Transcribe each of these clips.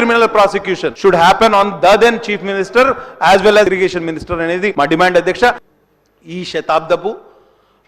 Criminal prosecution should happen on the then chief minister as well as irrigation minister అనేది మా demand అధ్యక్ష ఈ శతాబ్దపు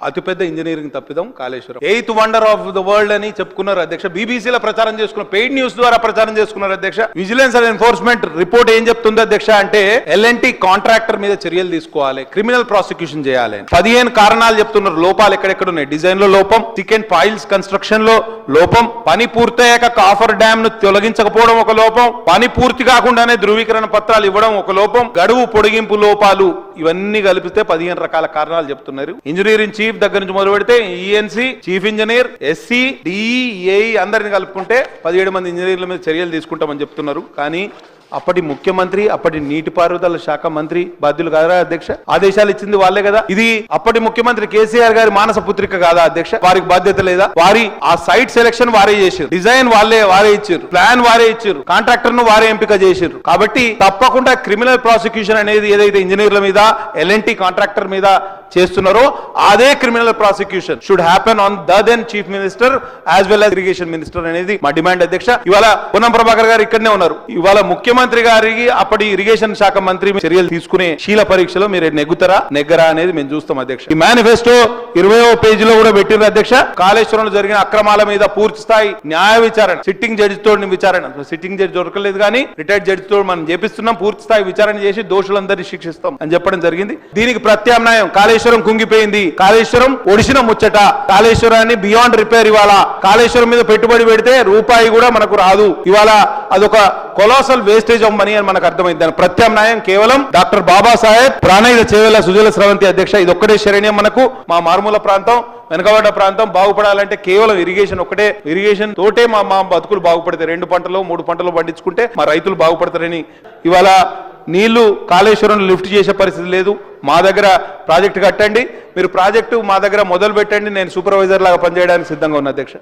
అతిపెద్ద ఇంజనీరింగ్ తప్పిదం Kaleshwaram. Eighth wonder of the world అని చెప్పుకున్నారు అధ్యక్ష. బీబీసీలో ప్రచారం చేసుకున్న పెయిడ్ న్యూస్ ద్వారా ప్రచారం చేసుకున్నారు అధ్యక్ష. విజిలెన్స్ అండ్ ఎన్ఫోర్స్మెంట్ రిపోర్ట్ ఏం చెప్తుంది అధ్యక్ష అంటే ఎల్ఎన్టీ కాంట్రాక్టర్ మీద చర్యలు తీసుకోవాలి క్రిమినల్ ప్రాసిక్యూషన్ చేయాలి పదిహేను కారణాలు చెప్తున్నారు. లోపాలు ఎక్కడెక్కడ ఉన్నాయి? డిజైన్లో లోపం చికెన్ పాయిల్స్ కన్స్ట్రక్షన్లో లోపం పని పూర్తయ్యాక కాఫర్ డ్యామ్ను తొలగించకపోవడం ఒక లోపం పని పూర్తి కాకుండానే ధృవీకరణ పత్రాలు ఇవ్వడం ఒక లోపం గడువు పొడిగింపు లోపాలు ఇవన్నీ కలిపితే పదిహేను రకాల కారణాలు చెప్తున్నారు. ఇంజనీరింగ్ చీఫ్ దగ్గర నుంచి మొదలు పెడితే ENC chief engineer SC DEA అందరిని కలుపుకుంటే పదిహేడు మంది ఇంజనీర్ల మీద చర్యలు తీసుకుంటామని చెప్తున్నారు. కానీ అప్పటి ముఖ్యమంత్రి అప్పటి నీటిపారుదల శాఖ మంత్రి బాధ్యులు కాదా అధ్యక్ష? ఆదేశాలు ఇచ్చింది వాళ్ళే కదా? ఇది అప్పటి ముఖ్యమంత్రి కేసీఆర్ గారి మానస పుత్రిక కాదా అధ్యక్ష? వారికి బాధ్యత లేదా? వారి ఆ సైట్ సెలక్షన్ వారే చేశారు. డిజైన్ వాళ్ళే వారే ఇచ్చారు. ప్లాన్ వారే ఇచ్చారు. కాంట్రాక్టర్ను వారే ఎంపిక చేశారు. కాబట్టి తప్పకుండా క్రిమినల్ ప్రాసిక్యూషన్ అనేది ఏదైతే ఇంజనీర్ల మీద ఎల్ఎన్టీ కాంట్రాక్టర్ మీద చేస్తున్నారో అదే criminal prosecution should happen on the then chief minister as well as irrigation minister అనేది మా డిమాండ్ అధ్యక్ష. ఇవాళ పొన్నం ప్రభాకర్ గారు ఇక్కడనే ఉన్నారు. ఇవాళ ముఖ్యమంత్రి గారికి అప్పటి ఇరిగేషన్ శాఖ మంత్రి చర్యలు తీసుకునే శీల పరీక్షలో మీరు నెగ్గుతారా నెగ్గరా అనేది మేము చూస్తాం అధ్యక్ష. ఈ మేనిఫెస్టో ఇరవయో పేజీలో కూడా పెట్టిన అధ్యక్ష. కాళేశ్వరంలో జరిగిన అక్రమాల మీద పూర్తి స్థాయి న్యాయ విచారణ సిట్టింగ్ జడ్జి విచారణ. సిట్టింగ్ జడ్జి దొరకలేదు కానీ రిటైర్డ్ జడ్జి తోడు మనం చేపిస్తున్నాం పూర్తి స్థాయి విచారణ చేసి దోషులందరినీ శిక్షిస్తాం అని చెప్పడం జరిగింది. దీనికి ప్రత్యామ్నాయం కాళేశ్వరం కుంగిపోయింది. కాళేశ్వరం ఒడిసిన ముచ్చట. కాళేశ్వరాన్ని బియాండ్ రిపేర్ ఇవాళ. కాళేశ్వరం మీద పెట్టుబడి పెడితే రూపాయి కూడా మనకు రాదు. ఇవాళ అదొక కొలాసల్ వేస్టేజ్ ఆఫ్ మనీ అని మనకు అర్థమైంది. దాని ప్రత్యామ్నాయం కేవలం డాక్టర్ బాబాసాహెబ్ ప్రాణయుధ చేవేల సుజల స్రవంతి అధ్యక్ష. ఇది ఒక్కటే శరణ్యం మనకు. మా మారుమూల ప్రాంతం వెనకబడ్డ ప్రాంతం బాగుపడాలంటే కేవలం ఇరిగేషన్ ఒకటే ఇరిగేషన్ తోటే మా మా బతుకులు బాగుపడతాయి. రెండు పంటలు మూడు పంటలు పండించుకుంటే మా రైతులు బాగుపడతారని. ఇవాళ నీళ్ళు కాళేశ్వరం లిఫ్ట్ చేసే పరిస్థితి లేదు. మా దగ్గర ప్రాజెక్టు కట్టండి. మీరు ప్రాజెక్టు మా దగ్గర మొదలు పెట్టండి. నేను సూపర్వైజర్ లాగా పనిచేయడానికి సిద్ధంగా ఉన్నా అధ్యక్ష.